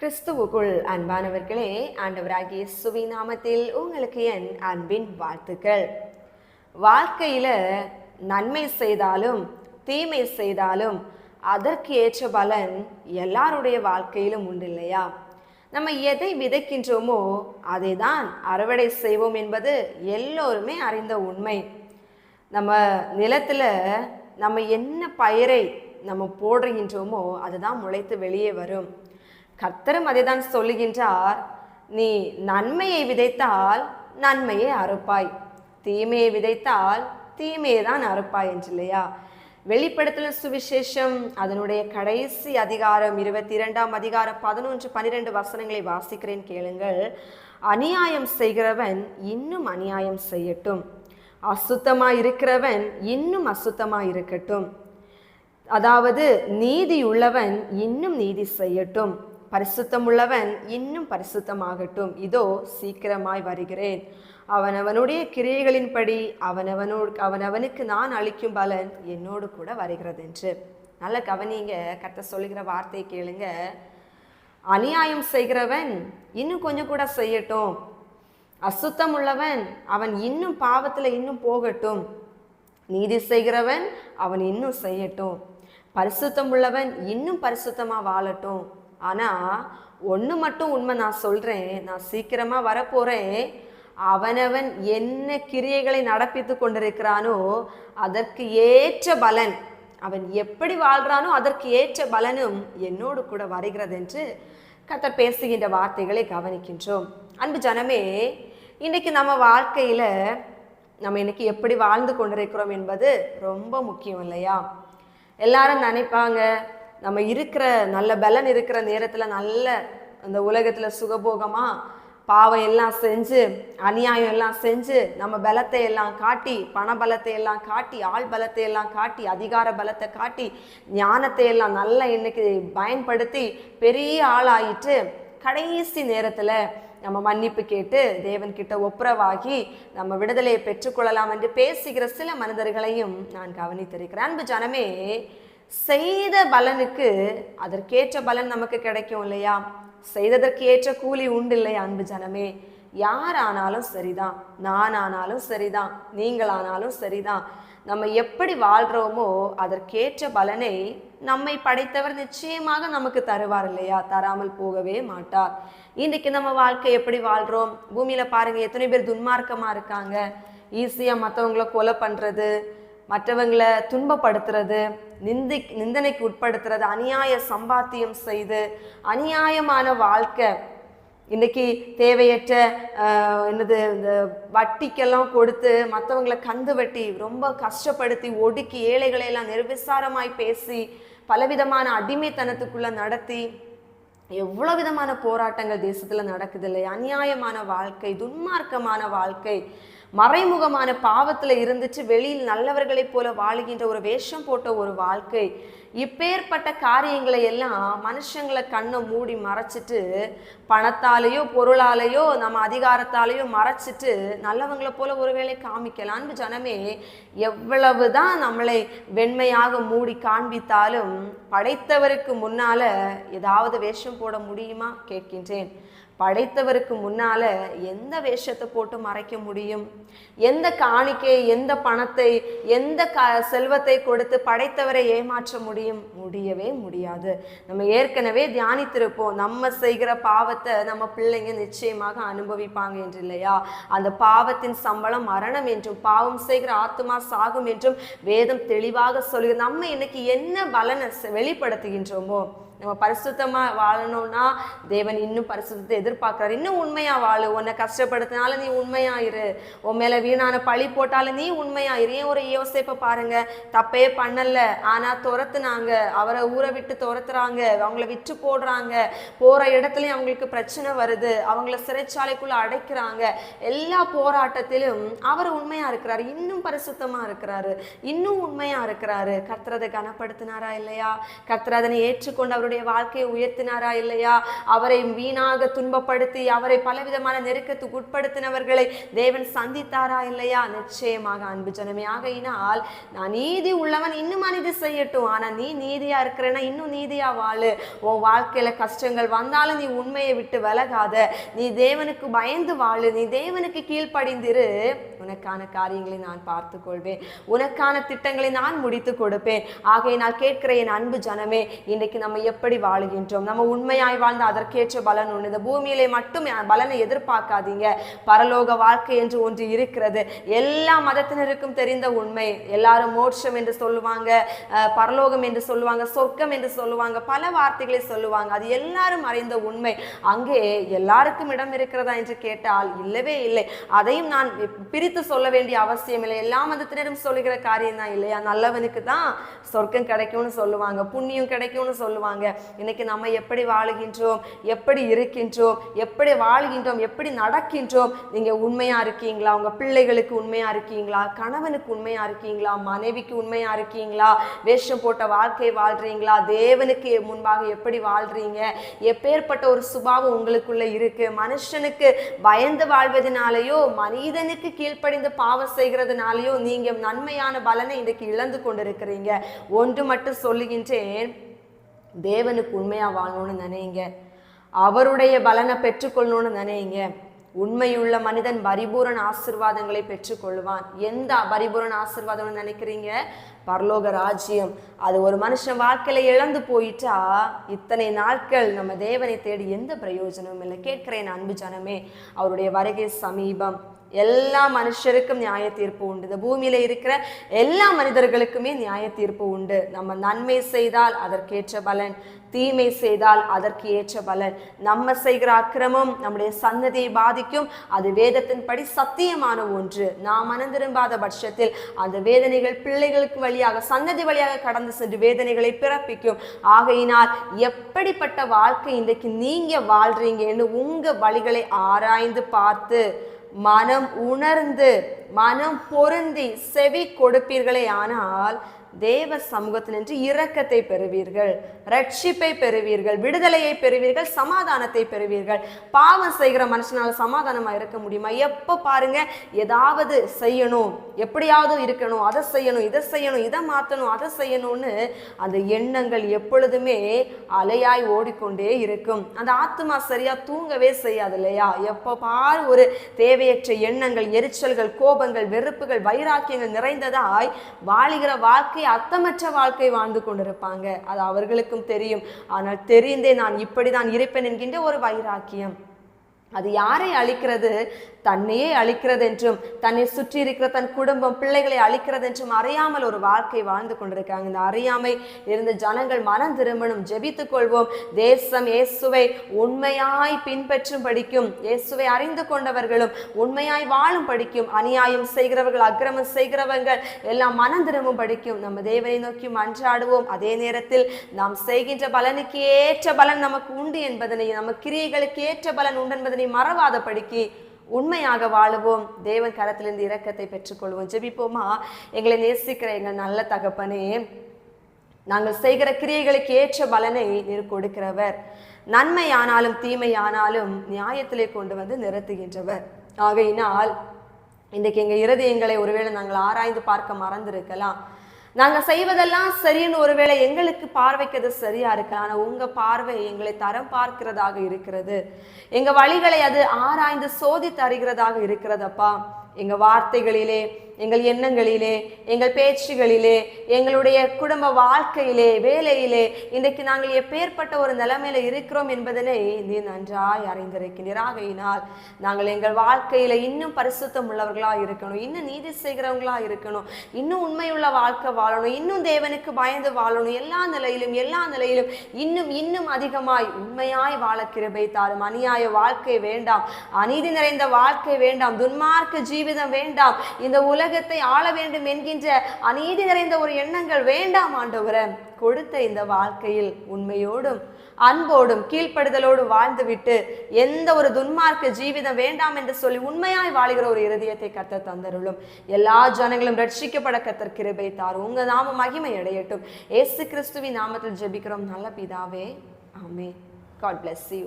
கிறிஸ்துவுக்குள் அன்பானவர்களே ஆண்டவராகிய சுவி நாமத்தில் உங்களுக்கு என் அன்பின் வாழ்த்துக்கள். வாழ்க்கையில் நன்மை செய்தாலும் தீமை செய்தாலும் அதற்கு ஏற்ற பலன் எல்லாருடைய வாழ்க்கையிலும் உண்டு இல்லையா? நம்ம எதை விதைக்கின்றோமோ அதை தான் அறுவடை செய்வோம் என்பது எல்லோருமே அறிந்த உண்மை. நம்ம நிலத்தில் நம்ம என்ன பயிரை நம்ம போடுகின்றோமோ அதுதான் முளைத்து வெளியே வரும். கர்த்தரும் அதை தான் சொல்லுகின்றார். நீ நன்மையை விதைத்தால் நன்மையை அறுப்பாய். தீமையை விதைத்தால் தீமையை தான் அறுப்பாய் என்று இல்லையா வெளிப்படுத்தல சுவிசேஷம் அதனுடைய கடைசி அதிகாரம் இருபத்தி இரண்டாம் அதிகாரம் பதினொன்று பன்னிரெண்டு வசனங்களை வாசிக்கிறேன் கேளுங்கள். அநியாயம் செய்கிறவன் இன்னும் அநியாயம் செய்யட்டும். அசுத்தமாக இருக்கிறவன் இன்னும் அசுத்தமாக இருக்கட்டும் அதாவது நீதி உள்ளவன் இன்னும் நீதி செய்யட்டும். பரிசுத்தம் உள்ளவன் இன்னும் பரிசுத்தமாகட்டும். இதோ சீக்கிரமாய் வருகிறேன். அவனவனுடைய கிரியைகளின்படி அவனவனோடு அவனவனுக்கு நான் அளிக்கும் பலன் என்னோடு கூட வருகிறது என்று நல்ல கவனிங்க கத்த சொல்லுகிற வார்த்தை கேளுங்க. அநியாயம் செய்கிறவன் இன்னும் கொஞ்சம் கூட செய்யட்டும். அசுத்தம் உள்ளவன் அவன் இன்னும் பாவத்தில் இன்னும் போகட்டும். நீதி செய்கிறவன் அவன் இன்னும் செய்யட்டும். பரிசுத்தம் உள்ளவன் இன்னும் பரிசுத்தமாக வாழட்டும். ஆனால் ஒன்று மட்டும் உண்மை நான் சொல்கிறேன் நான் சீக்கிரமாக வரப்போகிறேன் அவனவன் என்ன கிரியைகளை நடப்பித்து கொண்டிருக்கிறானோ அதற்கு ஏற்ற பலன். அவன் எப்படி வாழ்கிறானோ அதற்கு ஏற்ற பலனும் என்னோடு கூட வருகிறது என்று கத்தர் பேசுகின்ற வார்த்தைகளை கவனிக்கின்றோம். அன்பு ஜனமே இன்றைக்கி நம்ம வாழ்க்கையில் நம்ம இன்னைக்கு எப்படி வாழ்ந்து கொண்டிருக்கிறோம் என்பது ரொம்ப முக்கியம் இல்லையா? எல்லாரும் நினைப்பாங்க நம்ம இருக்கிற நல்ல பலன் இருக்கிற நேரத்தில் நல்ல அந்த உலகத்தில் சுகபோகமாக பாவம் எல்லாம் செஞ்சு அநியாயம் எல்லாம் செஞ்சு நம்ம பலத்தை எல்லாம் காட்டி பண பலத்தை எல்லாம் காட்டி ஆள் பலத்தை எல்லாம் காட்டி அதிகார பலத்தை காட்டி ஞானத்தை எல்லாம் நல்லா இன்னைக்கு பயன்படுத்தி பெரிய ஆளாயிட்டு கடைசி நேரத்தில் நம்ம மன்னிப்பு கேட்டு தேவன்கிட்ட ஒப்புரவாகி நம்ம விடுதலையை பெற்றுக்கொள்ளலாம் என்று பேசுகிற சில மனிதர்களையும் நான் கவனித்திருக்கிறேன். அன்பு ஜனமே செய்த பலனுக்கு அதற்கேற்ற பலன் நமக்கு கிடைக்கும் இல்லையா? செய்ததற்கு ஏற்ற கூலி உண்டு இல்லையா அன்பு ஜனமே? யார் ஆனாலும் சரிதான். நான் ஆனாலும் சரிதான். நீங்களானாலும் சரிதான். நம்ம எப்படி வாழ்றோமோ அதற்கேற்ற பலனை நம்மை படைத்தவர் நிச்சயமாக நமக்கு தருவார் இல்லையா? தராமல் போகவே மாட்டார். இன்றைக்கு நம்ம வாழ்க்கை எப்படி வாழ்றோம்? பூமியில பாருங்க எத்தனை பேர் துன்மார்க்கமா இருக்காங்க. ஈஸியா மற்றவங்கள கொலை பண்றது மற்றவங்களை துன்பப்படுத்துறது நிந்தி நிந்தனைக்கு உட்படுத்துறது அநியாய சம்பாத்தியம் செய்து அநியாயமான வாழ்க்கை. இன்னைக்கு தேவையற்ற என்னது இந்த வட்டிக்கெல்லாம் கொடுத்து மற்றவங்களை கந்து வட்டி ரொம்ப கஷ்டப்படுத்தி ஒடுக்கி ஏழைகளை எல்லாம் நிர்விசாரமாய் பேசி பலவிதமான அடிமைத்தனத்துக்குள்ளே நடத்தி எவ்வளோ விதமான போராட்டங்கள் தேசத்தில் நடக்குது இல்லையா? அநியாயமான வாழ்க்கை துன்மார்க்கமான வாழ்க்கை. மறைமுகமான பாவத்தில் இருந்துச்சு வெளியில் நல்லவர்களைப் போல வாழுகின்ற ஒரு வேஷம் போட்ட ஒரு வாழ்க்கை. இப்பேற்பட்ட காரியங்களை எல்லாம் மனுஷங்களை கண்ணை மூடி மறைச்சிட்டு பணத்தாலேயோ பொருளாலேயோ நம்ம அதிகாரத்தாலேயோ மறைச்சிட்டு நல்லவங்களை போல ஒருவேளை காமிக்கலாம் அன்பு ஜனமே எவ்வளவுதான் நம்மளை வெண்மையாக மூடி காண்பித்தாலும் படைத்தவருக்கு முன்னால ஏதாவது வேஷம் போட முடியுமா? கேட்கின்றேன். படைத்தவருக்கு முன்னால எந்த வேஷத்தை போட்டு மறைக்க முடியும்? எந்த காணிக்கை எந்த பணத்தை எந்த க செல்வத்தை கொடுத்து படைத்தவரை ஏமாற்ற முடியும்? முடியவே முடியாது. நம்ம ஏற்கனவே தியானித்திருப்போம் நம்ம செய்கிற பாவத்தை நம்ம பிள்ளைங்க நிச்சயமாக அனுபவிப்பாங்க என்று இல்லையா? அந்த பாவத்தின் சம்பளம் மரணம் என்றும் பாவம் செய்கிற ஆத்மா சாகும் என்றும் வேதம் தெளிவாக சொல்லுகிறது. நம்ம இன்னைக்கு என்ன பலனை வெளிப்படுத்துகின்றோமோ? நம்ம பரிசுத்தமாக வாழணும்னா தேவன் இன்னும் பரிசுத்தத்தை எதிர்பார்க்குறாரு. இன்னும் உண்மையாக வாழு. உன்னை கஷ்டப்படுத்தினாலும் நீ உண்மையாயிரு உன் மேலே வீணான பழி போட்டாலும் நீ உண்மையாயிரு ஏன் ஒரு யோசிப்பை பாருங்க. தப்பே பண்ணல. ஆனால் துரத்துனாங்க. அவரை ஊரை விட்டு துரத்துறாங்க. அவங்கள விட்டு போடுறாங்க. போகிற இடத்துலையும் அவங்களுக்கு பிரச்சனை வருது. அவங்கள சிறைச்சாலைக்குள்ளே அடைக்கிறாங்க. எல்லா போராட்டத்திலும் அவர் உண்மையாக இருக்கிறாரு. இன்னும் பரிசுத்தமாக இருக்கிறாரு. இன்னும் உண்மையாக இருக்கிறாரு. கர்த்தரதை கனப்படுத்தினாரா இல்லையா? கர்த்தர் அதனை ஏற்றுக்கொண்டு அவருடைய வாழ்க்கையை உயர்த்தினாரா இல்லையா? அவரை வீணாக துன்பப்படுத்தி அவரை பலவிதமான நெருக்கத்துக்கு உட்படுத்தினவர்களை தேவன் சந்தித்தாரா இல்லையா? நிச்சயமாக அன்பு ஜனமே. ஆகையினால் நான் நீதி உள்ளவன் இன்னும் நீதி செய்யட்டும். ஆனா நீ நீதியா இருக்கிறேன்னா இன்னும் நீதியா வாழு. உன் வாழ்க்கையில கஷ்டங்கள் வந்தாலும் நீ உண்மையை விட்டு விலகாத. நீ தேவனுக்கு பயந்து வாழு. நீ தேவனுக்கு கீழ்ப்படிந்திரு. உனக்கான காரியங்களை நான் பார்த்து கொள்வேன் உனக்கான திட்டங்களை நான் முடித்து கொடுப்பேன். ஆகையினால் நான் கேட்கிற என் அன்பு ஜனமே இன்றைக்கு நம்ம எப்படி வாழுகின்றோம். நம்ம உண்மையாய் வாழ்ந்த அதற்கேற்ற பலன் ஒன்று இந்த பூமியிலே மட்டும் பலனை எதிர்பார்க்காதீங்க. பரலோக வாழ்க்கை என்று ஒன்று இருக்கிறது. எல்லா மதத்தினருக்கும் தெரிந்த உண்மை. எல்லாரும் மோட்சம் என்று சொல்லுவாங்க பரலோகம் என்று சொல்லுவாங்க சொர்க்கம் என்று சொல்லுவாங்க பல வார்த்தைகளை சொல்லுவாங்க. அது எல்லாரும் அறிந்த உண்மை. அங்கே எல்லாருக்கும் இடம் இருக்கிறதா என்று கேட்டால் இல்லவே இல்லை. அதையும் நான் பிரித்து சொல்ல வேண்டிய அவசியம் இல்லை. எல்லா மதத்தினரும் சொல்லுகிற காரியம் தான் இல்லையா? நல்லவனுக்கு தான் சொர்க்கம் கிடைக்கும்னு சொல்லுவாங்க புண்ணியம் கிடைக்கும்னு சொல்லுவாங்க. இன்னைக்கு நம்ம எப்படி வாழுகின்றோம் எப்படி இருக்கின்றோம் எப்படி வாழ்கின்றோம் எப்படி நடக்கின்றோம்? நீங்க உண்மையா இருக்கீங்களா? உங்க பிள்ளைகளுக்கு உண்மையா இருக்கீங்களா? கணவனுக்கு உண்மையா இருக்கீங்களா? மனைவிக்கு உண்மையா இருக்கீங்களா? வேஷம் போட்ட வாழ்க்கை வாழ்றீங்களா? தேவனுக்கு முன்பாக எப்படி வாழ்றீங்க? எப்பேற்பட்ட ஒரு சுபாவம் உங்களுக்குள்ள இருக்கு? மனுஷனுக்கு பயந்து வாழ்வதனாலேயோ மனிதனுக்கு கீழ்ப்படிந்து பாவம் செய்கிறதுனாலயோ நீங்க நன்மையான பலனை இன்றைக்கு இழந்து கொண்டிருக்கிறீங்க. ஒன்று மட்டும் சொல்லுகின்றேன். தேவனுக்கு உண்மையாக வாழணும்னு நினைங்க. அவருடைய பலனை பெற்றுக்கொள்ளணும்னு நினைங்க. உண்மையுள்ள மனிதன் பரிபூரண ஆசிர்வாதங்களை பெற்றுக்கொள்வான். எந்த பரிபூரண ஆசிர்வாதம்னு நினைக்கிறீங்க? பரலோக ராஜ்யம். அது ஒரு மனுஷன் வாழ்க்கையில இழந்து போயிட்டா இத்தனை நாட்கள் நம்ம தேவனை தேடி எந்த பிரயோஜனமும் இல்லை. கேட்கிறேன் அன்பு ஜனமே அவருடைய வருகை சமீபம். எல்லா மனுஷருக்கும் நியாய தீர்ப்பு உண்டு. இந்த பூமியில இருக்கிற எல்லா மனிதர்களுக்குமே நியாய தீர்ப்பு உண்டு. நம்ம நன்மை செய்தால் அதற்கேற்ற பலன் தீமை செய்தால் அதற்கு ஏற்ற பலன். நம்ம செய்கிற அக்கிரமம் நம்முடைய சந்ததியை பாதிக்கும். அது வேதத்தின்படி சத்தியமான ஒன்று. நாம் மனந்திரும்பாத பட்சத்தில் அந்த வேதனைகள் பிள்ளைகளுக்கு வழியாக சன்னதி வழியாக கடந்து சென்று வேதனைகளை பிறப்பிக்கும். ஆகையினால் எப்படிப்பட்ட வாழ்க்கை இன்றைக்கு நீங்க வாழ்றீங்கன்னு உங்க வழிகளை ஆராய்ந்து பார்த்து மனம் உணர்ந்து மனம் பொருந்தி செவி கொடுப்பீர்களே ஆனால் தேவ சமூகத்தில் நின்று இரக்கத்தை பெறுவீர்கள் ரட்சிப்பை பெறுவீர்கள் விடுதலையை பெறுவீர்கள் சமாதானத்தை பெறுவீர்கள். பாவம் செய்கிற மனுஷனால் சமாதானமாக இருக்க முடியுமா? எப்போ பாருங்க ஏதாவது செய்யணும். எப்படியாவது இருக்கணும். அதை செய்யணும் இதை செய்யணும் இதை மாற்றணும் அதை செய்யணும்னு அந்த எண்ணங்கள் எப்பொழுதுமே அலையாய் ஓடிக்கொண்டே இருக்கும். அந்த ஆத்மா சரியாக தூங்கவே செய்யாது இல்லையா? எப்போ பாரு ஒரு தேவையற்ற எண்ணங்கள் எரிச்சல்கள் கோபங்கள் வெறுப்புகள் வைராக்கியங்கள் நிறைந்ததாய் வாழுகிற வாழ்க்கை அர்த்தமற்ற வாழ்க்கை வாழ்ந்து கொண்டிருப்பாங்க. அது அவர்களுக்கும் தெரியும். ஆனால் தெரிந்தே நான் இப்படி தான் இருப்பேன் என்கின்ற ஒரு வைராக்கியம். அது யாரை அழிக்கிறது? தன்னையே அழிக்கிறது என்றும் தன்னை சுற்றி இருக்கிற தன் குடும்பம் பிள்ளைகளை அழிக்கிறது என்றும் அறியாமல் ஒரு வாழ்க்கை வாழ்ந்து கொண்டிருக்காங்க இந்த அறியாமை இருந்த ஜனங்கள் மனம் திரும்பணும் ஜெபித்துக் கொள்வோம். தேசம் இயேசுவை உண்மையாய் பின்பற்றும் படிக்கும் இயேசுவை அறிந்து கொண்டவர்களும் உண்மையாய் வாழும் படிக்கும் அநியாயம் செய்கிறவர்கள் அக்கிரமம் செய்கிறவர்கள் எல்லாம் மனம் திரும்பும் படிக்கும். நம்ம தேவனை நோக்கி மன்றாடுவோம். அதே நேரத்தில் நாம் செய்கின்ற பலனுக்கு ஏற்ற பலன் நமக்கு உண்டு என்பதனை நம்ம கிரியைகளுக்கு ஏற்ற பலன் உண்டு என்பதனை மறவாத படிக்கு உண்மையாக வாழுவோம். தேவன் கரத்திலிருந்து இரக்கத்தை பெற்றுக்கொள்வோம். ஜெபிப்போமா? எங்களை நேசிக்கிற எங்கள் நல்ல தகப்பனே நாங்கள் செய்கிற கிரியைகளுக்கு ஏற்ற பலனை நீர் கொடுக்கிறவர். நன்மையானாலும் தீமையானாலும் நியாயத்திலே கொண்டு வந்து நிறுத்துகின்றவர். ஆகையினால் இன்றைக்கு எங்கள் இருதயங்களை ஒருவேளை நாங்கள் ஆராய்ந்து பார்க்க மறந்திருக்கலாம். நாங்கள் செய்வதெல்லாம் சரின்னு ஒருவேளை எங்களுக்கு பார்வைக்கு அது சரியா இருக்கு? ஆனால் உங்கள் பார்வை எங்களை தரம் பார்க்கிறதாக இருக்கிறது. எங்கள் வழிகளை அது ஆராய்ந்து சோதி தருகிறதாக இருக்கிறதப்பா எங்கள் வார்த்தைகளிலே எங்கள் எண்ணங்களிலே எங்கள் பேச்சுகளிலே எங்களுடைய குடும்ப வாழ்க்கையிலே வேலையிலே இன்றைக்கு நாங்கள் எப்பேற்பட்ட ஒரு நிலைமையில இருக்கிறோம் என்பதனை நீ நன்றாய் அறிந்திருக்கிறீர். ஆகையினால் நாங்கள் எங்கள் வாழ்க்கையில இன்னும் பரிசுத்தம் உள்ளவர்களாக இருக்கணும் இன்னும் நீதி செய்கிறவங்களா இருக்கணும் இன்னும் உண்மையுள்ள வாழ்க்கை வாழணும் இன்னும் தேவனுக்கு பயந்து வாழணும் எல்லா நிலையிலும் எல்லா நிலையிலும் இன்னும் இன்னும் அதிகமாய் உண்மையாய் வாழ கிருபை தாரும். அநியாய வாழ்க்கை வேண்டாம் அநீதி நிறைந்த வாழ்க்கை வேண்டாம் துன்மார்க்க ஜீவிதம் வேண்டாம். இந்த உலக உலகத்தை ஆள வேண்டும் என்கின்ற அநீதி நிறைந்த ஒரு எண்ணங்கள் வேண்டாம் ஆண்டவர. கொடுத்த இந்த வாழ்க்கையில் உண்மையோடும் அன்போடும் கீழ்ப்படுதலோடும் வாழ்ந்துவிட்டு எந்த ஒரு துன்மார்க்க ஜீவிதம் வேண்டாம் என்று சொல்லி உண்மையாய் வாழுகிற ஒரு இருதயத்தை கத்த தந்தருளும். எல்லா ஜனங்களும் ரட்சிக்கப்பட கத்தர் கிருபை தார் உங்க நாம மகிமை அடையட்டும். ஏசு கிறிஸ்துவின் நாமத்தில் ஜெபிக்கிறோம். நல்ல பிதாவே. ஆமே காட் பிளஸ் யூ